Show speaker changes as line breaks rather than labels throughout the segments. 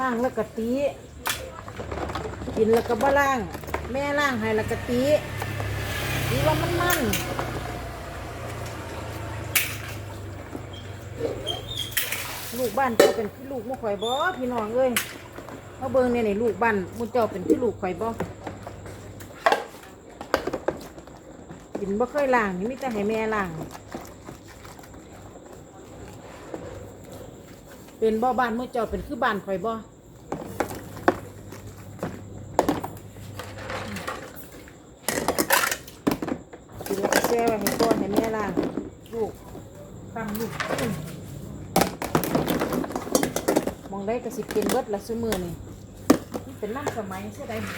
ล่างแล้วก็ตีกินแล้วก็บ่ล่าง แม่ล่างให้แล้วก็ตีตีว่ามันมันลูกบ้านเจ้าเป็นพี่ลูกมุข่อยบ่พี่น้องเอ้ยเขาเบิ่งเนี่ยนี่ลูกบ้านมุเจ้าเป็นพี่ลูกข่อยบ่กินบ่เคยล่างนี่มีแต่ให้แม่ล่าง เป็นบ่บ้านเมุเจ้าเป็นคือบ้านข่อยบ่กินแล้วก็แช่ไว้ให้พ่อให้แม่ล่างลูกตั้งลูกมองได้ก็สิเป็นเบิดละซุมือนี่นี่เป็นน้ำสมัยเสียดายหมด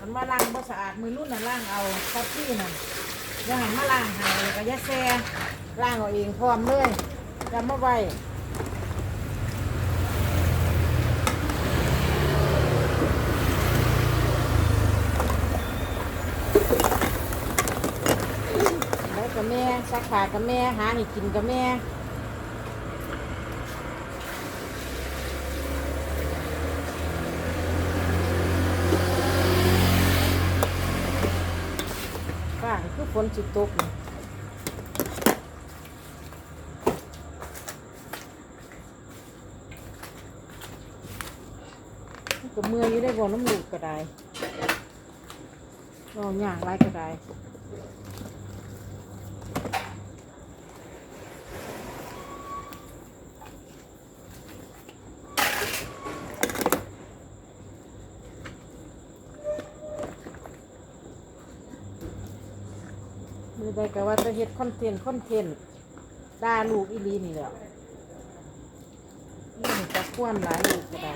มันมาล้าดมือรุ่นน่ะล้างเอาคัตตี้น่ะอย่าให้มาล้างให้ก็อย่าแช่ล้างเอาเองพร้อมเลยจำมาไว้แล้วกับแม่ซักผ้ากับแม่หาให้กินกับแม่ป้าคือฝ นสิตกกับเมื่อยอยู่ได้บอน้ำหลูกก็ได้เราอย่างไรก็ได้ ได้ก็ว่าจะเฮ็ดคอนเทนต์คอนเทนต์ด่าลูกอีหลีนี่แหละนี่จะควนหลายลูกก็ได้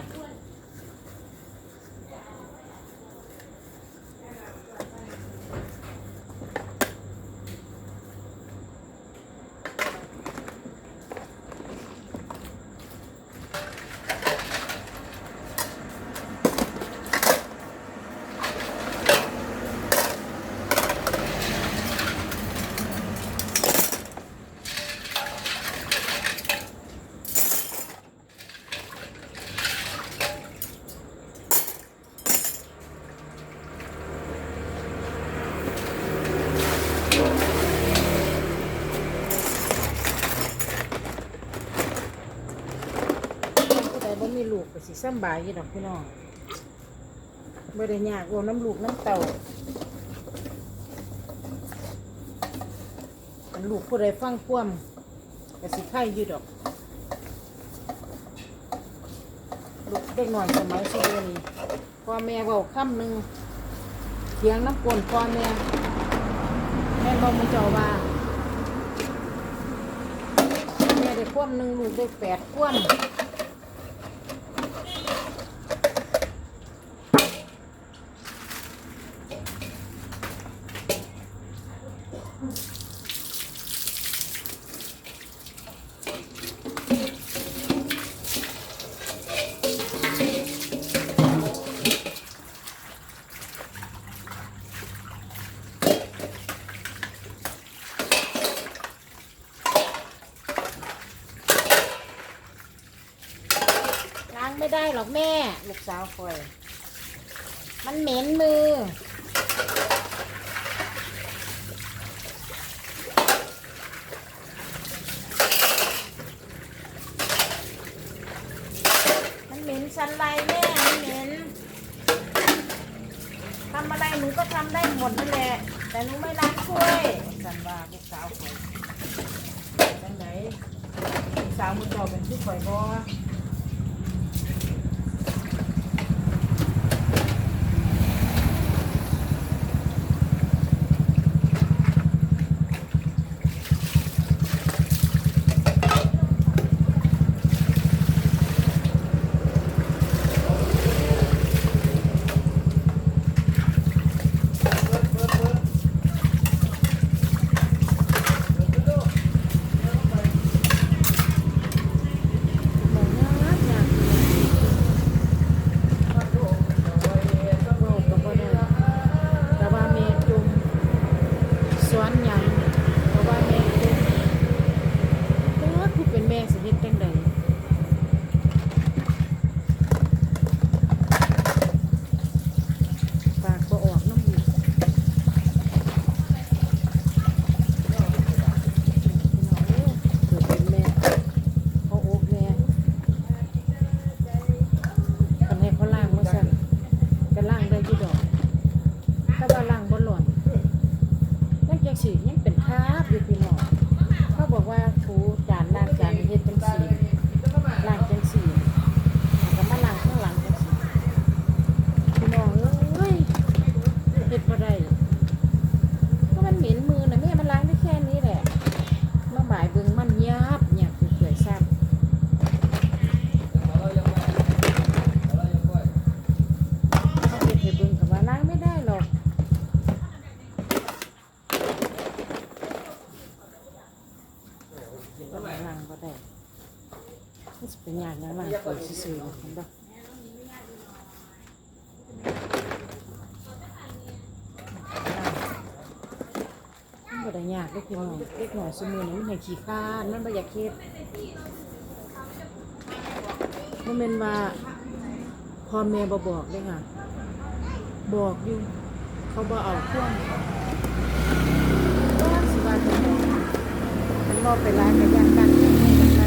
ผู้ใด บ่มีลูกก็สิสำบายอยู่ดอกพี่น้องบ่ได้ยากเอน้ำลูกน้ำเต่าลูกผู้ใดฟังความก็สิไข่อยู่ดอก ลูกเด็กหน่อยสมัยสิเดี๋ยนี้พ่อแม่เว้าคำหนึ่งเถียงน้ำกลนพ่อแม่แม่นบ่มึงเจ้าว่าแม่ได้คว่ำหนึ่งลูกได้แปดคว่ำ ไม่ได้หรอกแม่ ลูกสาวคอย มันเหม็นมือ มันเหม็นสันไรแม่มันเหม็นทำอะไรหนูก็ทำได้หมดนั่นแหละ แต่หนูไม่ล้างถ้วยสันว่าลูกสาวคอยจังไหนลูกสาวมุจจอเป็นที่คอยบ่ เปิดซื่อๆเห็นปะมันบ่ได้ยากเล็กน้อยเล็กน้อยสมือนี่มันให้ขี้ข้านมันบ่อยากเฮ็ดบ่แม่นว่าพ่อแม่บ่บอกเลยค่ะ บอกอยู่ เขาบ่เอาเครื่องก็สิว่าจะบอกมันมอบไปร้านกันยันกันเรื่องให้กันไป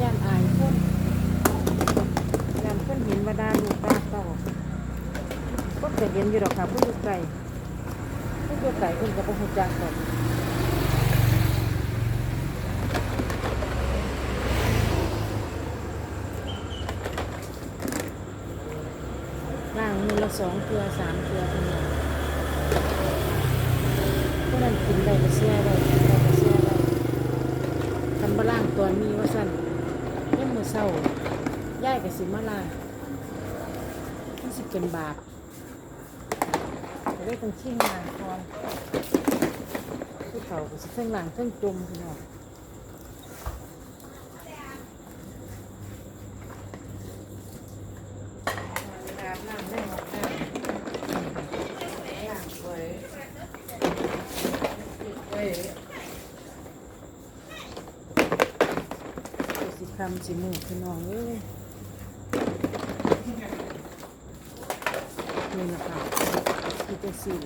ย่านอายคนย่านคนเห็นว่าดาลูกดาเต่าก็จะ เห็นอยู่ดอกค่ะผู้อยู่ไกลผู้อยู่ไกลคนก็บ่ฮู้จักดอกล่างมือละสองเกลือสามเกลือเท่านั้นพวกนั้นกินได้ก็เสียได้กินได้ก็เสียได้คันบล่างตัวนี้ว่าสั่นยังมือเศร้าย่ายกับสิมาล่างมันสิเป็นบาป จะได้ต้องชิ่งงานก่อนผู้เขาก็สิเทั้งหลังเทั้งจมพี่น้องอาบน้ำได้หมดแล้วล้างไว้เอ้ยสิคำสิมือพี่น้องเอ้ยนี่นะคะ ที่จะสี่